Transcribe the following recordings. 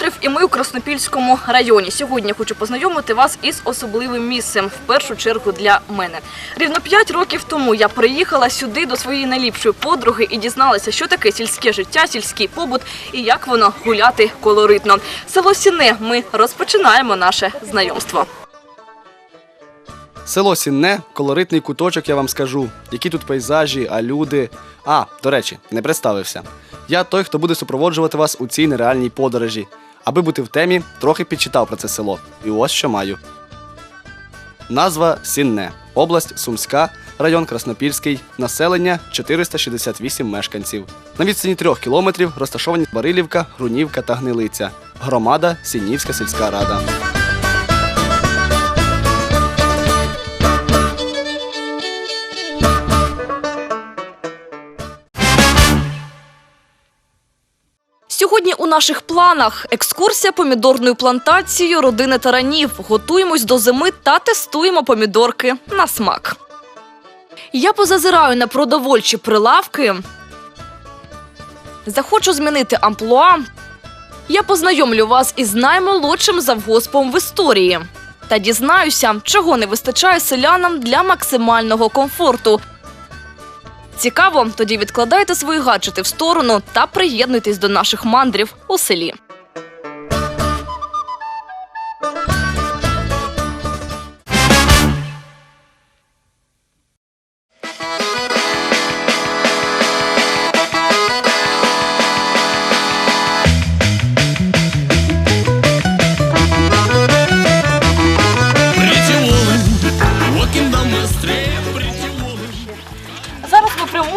кілометрів, і ми у Краснопільському районі. Сьогодні хочу познайомити вас із особливим місцем, в першу чергу для мене. Рівно 5 років тому я приїхала сюди до своєї найліпшої подруги і дізналася, що таке сільське життя, сільський побут і як воно гуляти колоритно. Село Сіне. Ми розпочинаємо наше знайомство. Село Сінне колоритний куточок, я вам скажу. Які тут пейзажі, а люди. А, до речі, не представився. Я той, хто буде супроводжувати вас у цій нереальній подорожі. Аби бути в темі, трохи підчитав про це село. І ось що маю. Назва Сінне. Область Сумська, район Краснопільський, населення 468 мешканців. На відстані трьох кілометрів розташовані Барилівка, Грунівка та Гнилиця. Громада Сіннівська сільська рада. Наших планах екскурсія помідорною плантацією родини таранів. Готуємось до зими та тестуємо помідорки на смак. Я позазираю на продовольчі прилавки. Захочу змінити амплуа. Я познайомлю вас із наймолодшим завгоспом в історії. Та дізнаюся, чого не вистачає селянам для максимального комфорту. Цікаво, тоді відкладайте свої гаджети в сторону та приєднуйтесь до наших мандрів у селі.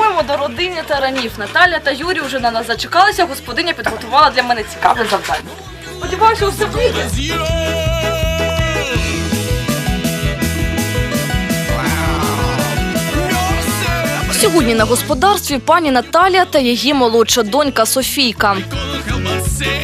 Прямуємо до родини таранів. Наталя та Юрій вже на нас зачекалися. Господиня підготувала для мене цікаве завдання. Сподіваюся, усе вийде. Сьогодні на господарстві пані Наталя та її молодша донька Софійка. gonna help but say,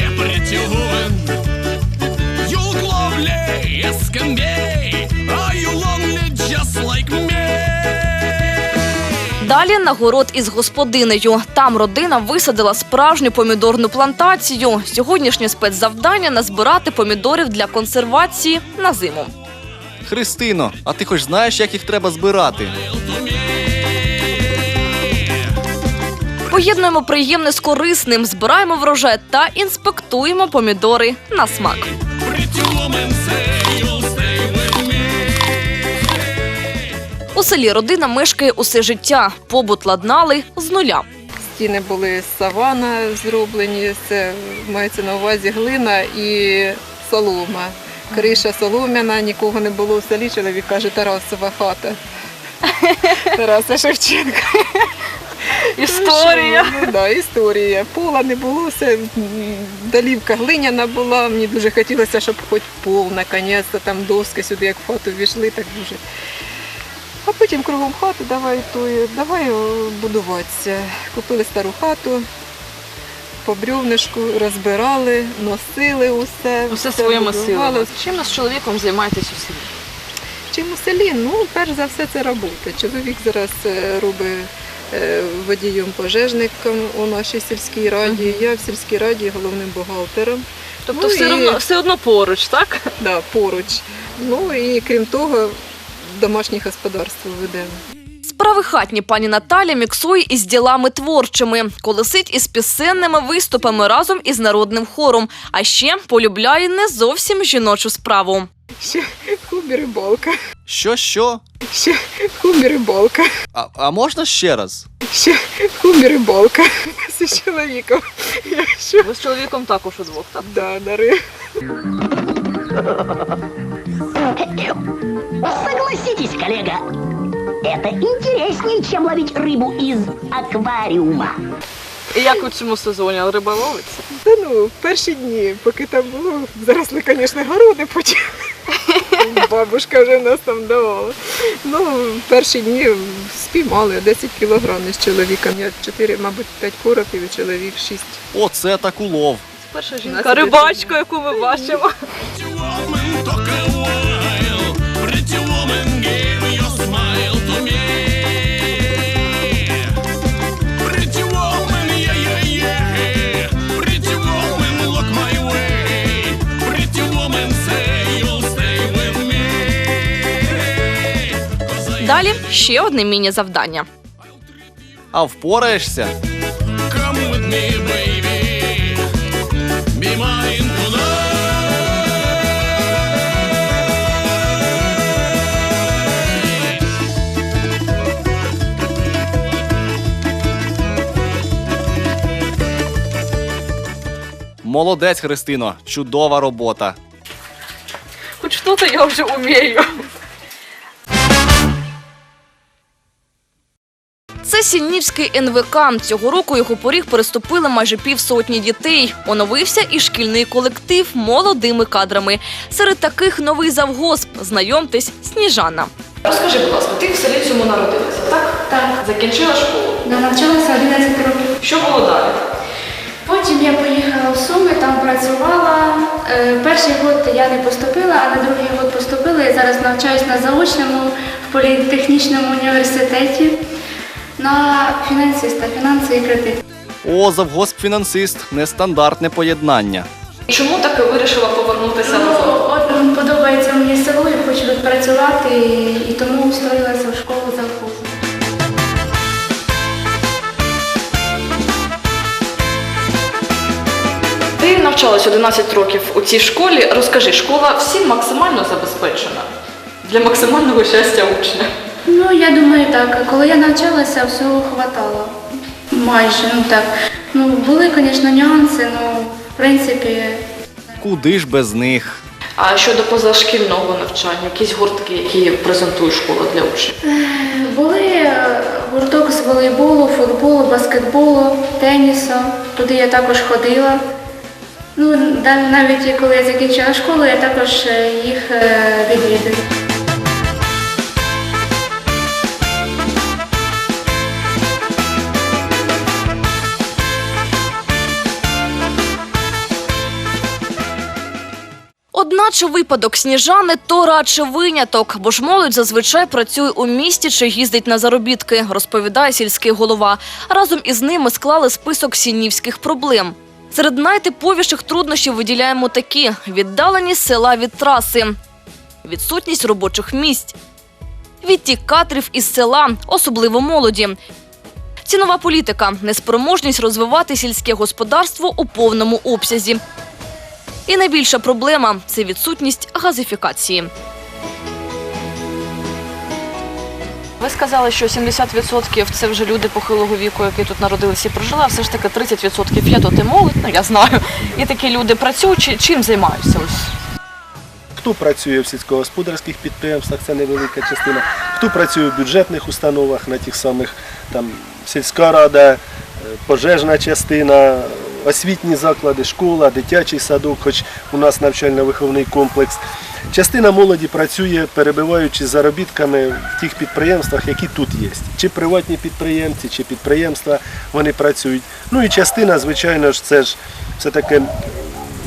Далі на город із господинею. Там родина висадила справжню помідорну плантацію. Сьогоднішнє спецзавдання назбирати помідорів для консервації на зиму. Христино, а ти хоч знаєш, як їх треба збирати? Поєднуємо приємне з корисним, збираємо врожай та інспектуємо помідори на смак. Селі родина мешкає усе життя. Побут ладнали з нуля. Стіни були з савана зроблені, це мається на увазі глина і солома. Криша солом'яна, нікого не було в селі. Чоловік каже, Тарасова хата. Тараса Шевченка. Історія. Ну, да, історія. Пола не було, все, долівка глиняна була. Мені дуже хотілося, щоб хоч пол, наконець-то, там доски сюди, як в хату війшли, так дуже. А потім кругом хату давай тою, давай будуватися. Купили стару хату, по бревнишку розбирали, носили усе. Усе своїми силами. Чим ви з чоловіком займаєтесь у селі? Чим у селі? Ну, перш за все, це робота. Чоловік зараз е, робить е, водієм пожежником у нашій сільській раді. Я в сільській раді головним бухгалтером. Тобто Ну, все, і- одно, все одно поруч, так? Да, поруч. Ну і крім того, домашнє господарство ведемо. Справи хатні пані Наталя міксує із ділами творчими, колесить із пісенними виступами разом із народним хором, а ще полюбляє не зовсім жіночу справу. Ще хобі рибалка. Що, що? Ще хобі рибалка. А, а можна ще раз? Ще хобі рибалка. З чоловіком. Якщо Ви з чоловіком також удвох, так? да, на риб. Согласитесь, коллега, это интереснее, чем ловить рыбу из аквариума. І як у цьому сезоні риба ловиться? Та ну, в перші дні, поки там було, заросли, звісно, городи потім. Бабушка вже нас там давала. Ну, в перші дні спіймали 10 кілограмів з чоловіком. Я 4, мабуть, 5 коропів і чоловік 6. Оце так улов. Перша жінка рибачка, яку ми бачимо. Ще одне міні-завдання. А впораєшся? Молодець, Христино, чудова робота. Хоч що-то я вже вмію. Сіннівський НВК. Цього року його поріг переступили майже півсотні дітей. Оновився і шкільний колектив молодими кадрами. Серед таких новий завгосп. Знайомтесь, Сніжана. Розкажи, будь ласка, ти в селі цьому народилася, так? Так, Закінчила школу. я навчалася 11 років. Що було далі? Потім я поїхала в Суми, там працювала. Е, Перший год я не поступила, а на другий год поступила. Я зараз навчаюсь на заочному в політехнічному університеті на фінансиста, фінанси і кредит. О, завгосп-фінансист нестандартне поєднання. Чому таки вирішила повернутися Ну, назад? от м, подобається мені село, я хочу тут працювати і, і тому встроїлася в школу завхозу. Ти навчалась 11 років у цій школі. Розкажи, школа всім максимально забезпечена для максимального щастя учня. Ну, я думаю, так. Коли я навчалася, всього хватало. Майже, ну так. Ну, були, звісно, нюанси, ну, в принципі, Куди ж без них? А щодо позашкільного навчання, якісь гуртки, які презентує школа для учнів? були е, гурток з волейболу, футболу, баскетболу, тенісу. Туди я також ходила. Ну, навіть коли я закінчила школу, я також е, їх е, відвідую. Випадок сніжани то радше виняток, бо ж молодь зазвичай працює у місті чи їздить на заробітки, розповідає сільський голова. Разом із ними склали список сінівських проблем. Серед найтиповіших труднощів виділяємо такі: віддаленість села від траси, відсутність робочих місць, відтік кадрів із села, особливо молоді. Цінова політика, неспроможність розвивати сільське господарство у повному обсязі. І найбільша проблема це відсутність газифікації. Ви сказали, що 70% це вже люди похилого віку, які тут народилися і прожили, а все ж таки 30% є тут і молодь, ну я знаю. І такі люди працюють, чим займаються ось. Хто працює в сільськогосподарських підприємствах, це невелика частина. Хто працює в бюджетних установах на тих самих там сільська рада, е, пожежна частина, освітні заклади, школа, дитячий садок, хоч у нас навчально-виховний комплекс. Частина молоді працює, перебиваючи заробітками в тих підприємствах, які тут є. Чи приватні підприємці, чи підприємства вони працюють. Ну і частина, звичайно ж, це ж все таки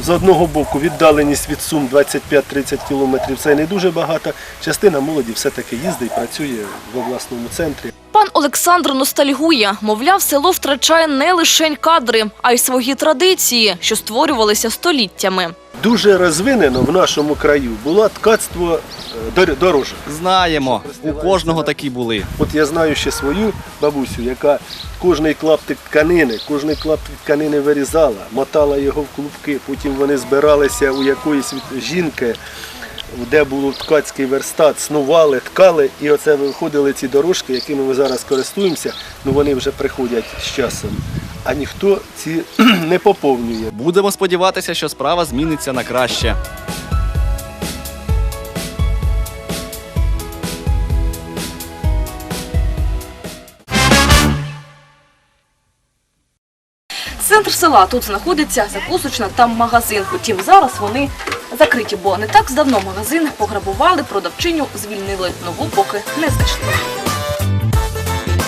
з одного боку віддаленість від Сум 25-30 кілометрів це не дуже багато. Частина молоді все-таки їздить, працює в обласному центрі. Пан Олександр ностальгує. Мовляв, село втрачає не лише кадри, а й свої традиції, що створювалися століттями. Дуже розвинено в нашому краю було ткацтво е, дорожок. Знаємо, у кожного такі були. От я знаю ще свою бабусю, яка кожний клаптик тканини, кожний клаптик тканини вирізала, мотала його в клубки, потім вони збиралися у якоїсь жінки, де був ткацький верстат, снували, ткали, і оце виходили ці дорожки, якими ми зараз користуємося, ну вони вже приходять з часом. А ніхто ці не поповнює. Будемо сподіватися, що справа зміниться на краще. Центр села тут знаходиться закусочна та магазин. Утім, зараз вони закриті, бо не так давно магазин пограбували, продавчиню звільнили. Нову поки не знайшли.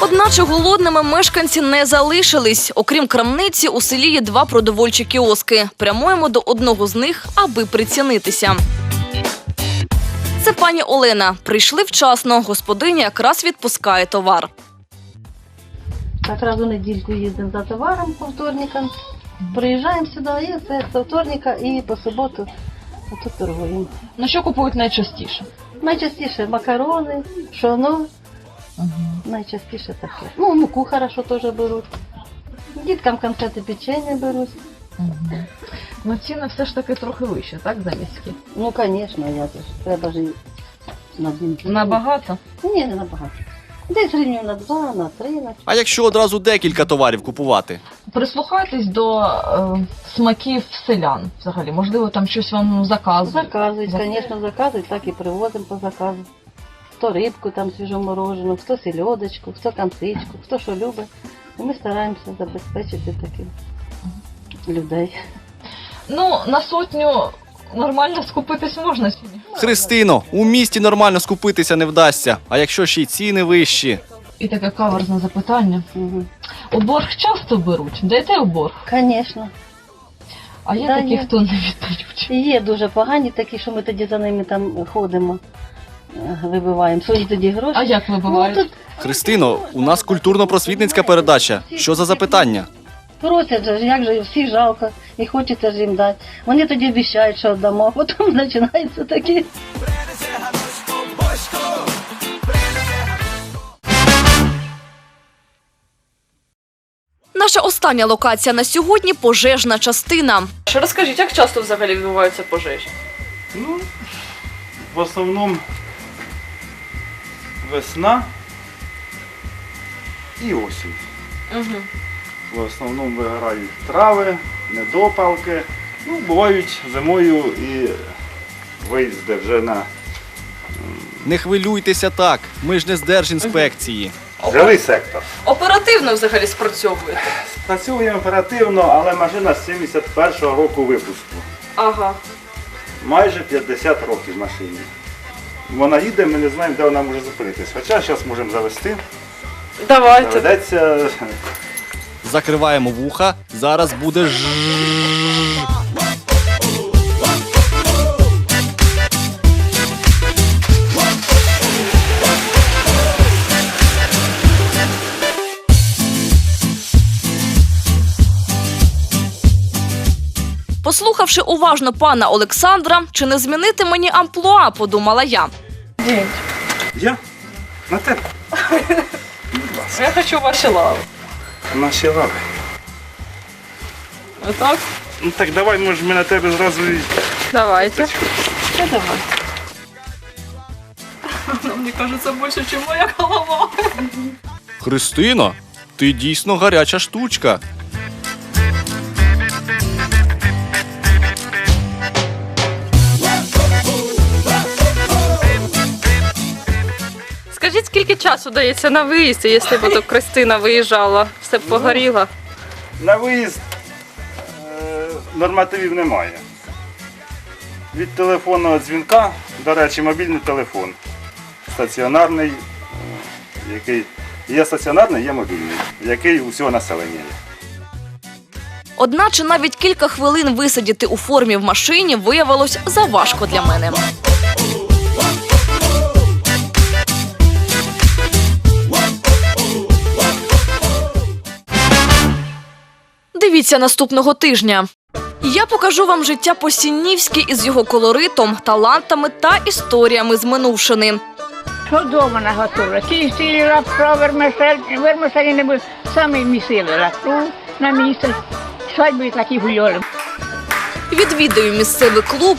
Одначе голодними мешканці не залишились. Окрім крамниці, у селі є два продовольчі кіоски. Прямуємо до одного з них, аби прицінитися. Це пані Олена. Прийшли вчасно. Господиня якраз відпускає товар. Так раз у недільку їздимо за товаром по вторникам. Приїжджаємо сюди і це з вторника і по суботу тут торгуємо. Ну що купують найчастіше? Найчастіше макарони, пшоно, Найчастіше таке. Ну, муку хорошо теж беруть. Діткам конфети печення беруть. Ну ціни все ж таки трохи вище, так, за міські? Ну, звісно, я теж. Треба ж на дінки. Набагато. Ні, не набагато. Десь гривнів на два, на три, на А якщо одразу декілька товарів купувати? Прислухайтесь до е, смаків селян взагалі. Можливо, там щось вам заказують. Заказують, звісно, заказують, так і привозимо по заказу. Хто рибку там свіжоморожену, хто сельодочку, хто камсичку, хто що любить. І ми стараємося забезпечити таких людей. Ну, на сотню нормально скупитись можна чи ні? Христино, у місті нормально скупитися не вдасться. А якщо ще й ціни вищі? І таке каверзне запитання. Угу. У борг часто беруть? Даєте у борг? Звісно. А є Да, такі, є. хто не віддають. І є дуже погані такі, що ми тоді за ними там ходимо, вибиваємо свої тоді гроші. А як Ну, вибивають? тут Христино, у нас культурно-просвітницька передача. Що за запитання? просять же, як же всі жалко, і хочеться ж їм дати. Вони тоді обіцяють, що дамо, а потім починаються такі. Наша остання локація на сьогодні пожежна частина. Що розкажіть, як часто взагалі відбуваються пожежі? Ну, в основному весна і осінь. Угу. В основному вигорають трави, недопалки. Ну, бувають зимою і виїзди вже на Не хвилюйтеся так, ми ж не з Держінспекції. жилий сектор. Оперативно взагалі спрацьовуєте. Працюємо оперативно, але машина з 71-го року випуску. Ага. Майже 50 років машині. Вона їде, ми не знаємо, де вона може зупинитись. Хоча зараз можемо завести. Давайте. Доведеться. Закриваємо вуха, зараз буде ж. Послухавши уважно пана Олександра, чи не змінити мені амплуа, подумала я. Я на тебе. Я хочу ваші лави. Наші лави. Отак? Ну так давай, може ми на тебе зразу і. Давайте. Мені кажеться більше, ніж моя голова. Христино, ти дійсно гаряча штучка. Скільки часу дається на виїзд, якщо б от Кристина виїжджала, все б погоріло? На виїзд е, нормативів немає. Від телефонного дзвінка, до речі, мобільний телефон. Стаціонарний, е, який є стаціонарний, є мобільний, який у всього населення є. Одначе навіть кілька хвилин висидіти у формі в машині виявилось заважко для мене. Дивіться наступного тижня. Я покажу вам життя Посіннівське із його колоритом, талантами та історіями з минувшини. Що вдома наготовила? Чистила, про вермишель, вермишелі не були, самі місили ту на місце. Свадьби такі гуляли. Відвідаю місцевий клуб.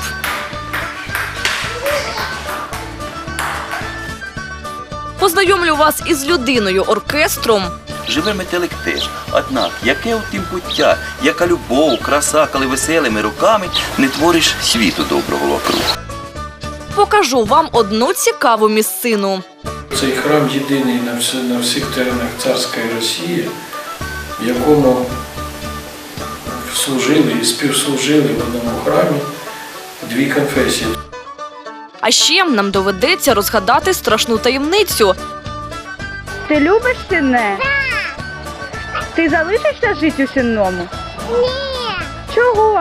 Познайомлю вас із людиною оркестром. Живе метелик теж. Однак, яке у тім пуття, яка любов, краса, коли веселими руками не твориш світу доброго вокруг. Покажу вам одну цікаву місцину. Цей храм єдиний на, всі- на всіх теренах царської Росії, в якому служили і співслужили в одному храмі дві конфесії. А ще нам доведеться розгадати страшну таємницю. Ти любиш сине? Ти залишишся жити у сінному? Ні. Чого?